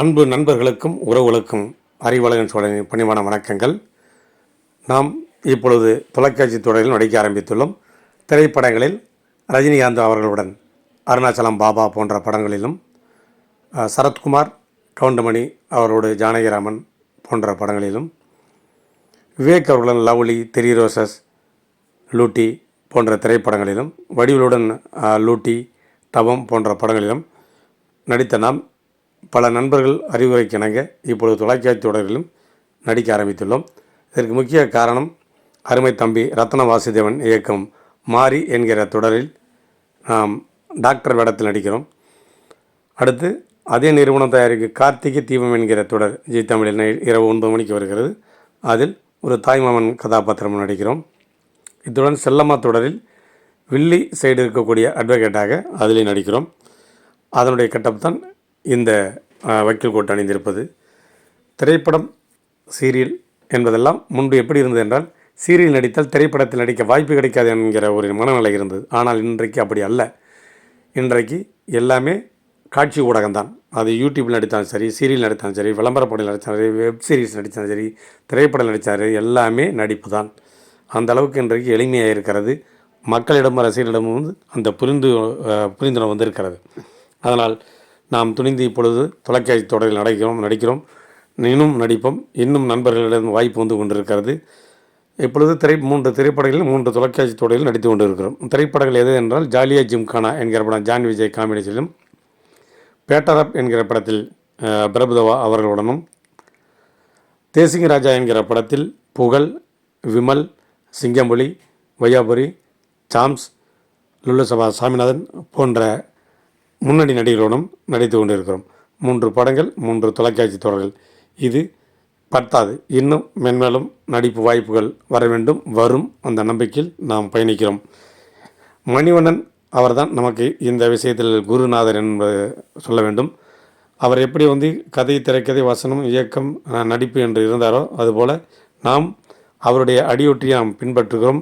அன்பு நண்பர்களுக்கும் உறவுகளுக்கும் அறிவழகன் சோழனின் பணிவான வணக்கங்கள். நாம் இப்பொழுது தொலைக்காட்சி தொடரில் நடிக்க ஆரம்பித்துள்ளோம். திரைப்படங்களில் ரஜினிகாந்த் அவர்களுடன் அருணாச்சலம் பாபா போன்ற படங்களிலும் சரத்குமார் கவுண்டமணி அவரோடு ஜானகிராமன் போன்ற படங்களிலும் விவேக் அவர்களுடன் லவ்லி தெரி ரோசஸ் லூட்டி போன்ற திரைப்படங்களிலும் வடிவலுடன் லூட்டி தவம் போன்ற படங்களிலும் நடித்த நாம் பல நண்பர்கள் அறிவுரைக்கிணங்க இப்பொழுது தொலைக்காட்சி தொடரிலும் நடிக்க ஆரம்பித்துள்ளோம். இதற்கு முக்கிய காரணம் அருமை தம்பி ரத்ன வாசுதேவன் இயக்கம். மாரி என்கிற தொடரில் நாம் டாக்டர் வேடத்தில் நடிக்கிறோம். அடுத்து அதே நிறுவனம் தயாரிக்கும் கார்த்திகை தீபம் என்கிற தொடர் ஜி தமிழில் இரவு ஒன்பது மணிக்கு வருகிறது. அதில் ஒரு தாய்மாமன் கதாபாத்திரம் நடிக்கிறோம். இத்துடன் செல்லம்மா தொடரில் வில்லி சைடு இருக்கக்கூடிய அட்வொகேட்டாக அதிலே நடிக்கிறோம். அதனுடைய கட்டப் தான் இந்த வக்கீல் கோட் அணிந்திருப்பது. திரைப்படம் சீரியல் என்பதெல்லாம் முன்பு எப்படி இருந்தது என்றால் சீரியல் நடித்தால் திரைப்படத்தில் நடிக்க வாய்ப்பு கிடைக்காது என்கிற ஒரு மனநிலை இருந்தது. ஆனால் இன்றைக்கு அப்படி அல்ல. இன்றைக்கு எல்லாமே காட்சி ஊடகம்தான். அது யூடியூப்பில் நடித்தாலும் சரி சீரியல் நடித்தாலும் சரி விளம்பரப்படம் நடித்தாலும் சரி வெப் சீரிஸ் நடித்தாலும் சரி திரைப்படம் நடித்தாலும் சரி எல்லாமே நடிப்பு தான் அந்த அளவுக்கு இன்றைக்கு எளிமையாக இருக்கிறது. மக்களிடமும் ரசிகர்களிடமும் வந்து அந்த புரிந்து புரிந்துணர்வு வந்திருக்கிறது. அதனால் நாம் துணிந்து இப்பொழுது தொலைக்காட்சி தொடரில் நடிக்கிறோம் நடிக்கிறோம். இன்னும் நடிப்போம். இன்னும் நண்பர்களிடம் வாய்ப்பு வந்து கொண்டிருக்கிறது. இப்பொழுது திரை மூன்று திரைப்படங்களில் மூன்று தொலைக்காட்சி தொடரில் நடித்து கொண்டிருக்கிறோம். திரைப்படங்கள் எது என்றால் ஜாலியா ஜிம்கானா என்கிற படம் ஜான் விஜய் காம்பினேஷனிலும் பேட்டரப் என்கிற படத்தில் பிரபுதவா அவர்களுடனும் தேசிங்க ராஜா என்கிற படத்தில் புகழ் விமல் சிங்கம்புலி வையாபுரி சாம்ஸ் லுல்லசபா சாமிநாதன் போன்ற முன்னணி நடிகர்களுடன் நடித்து கொண்டிருக்கிறோம். மூன்று படங்கள் மூன்று தொலைக்காட்சி தொடர்கள். இது பத்தாது. இன்னும் மென்மேலும் நடிப்பு வாய்ப்புகள் வர வேண்டும் வரும் அந்த நம்பிக்கையில் நாம் பயணிக்கிறோம். மணிவண்ணன் அவர்தான் நமக்கு இந்த விஷயத்தில் குருநாதர் என்பது சொல்ல வேண்டும். அவர் எப்படி வந்து கதை திரைக்கதை வசனம் இயக்கம் நடிப்பு என்று இருந்தாரோ அதுபோல் நாம் அவருடைய அடியொற்றி நாம் பின்பற்றுகிறோம்.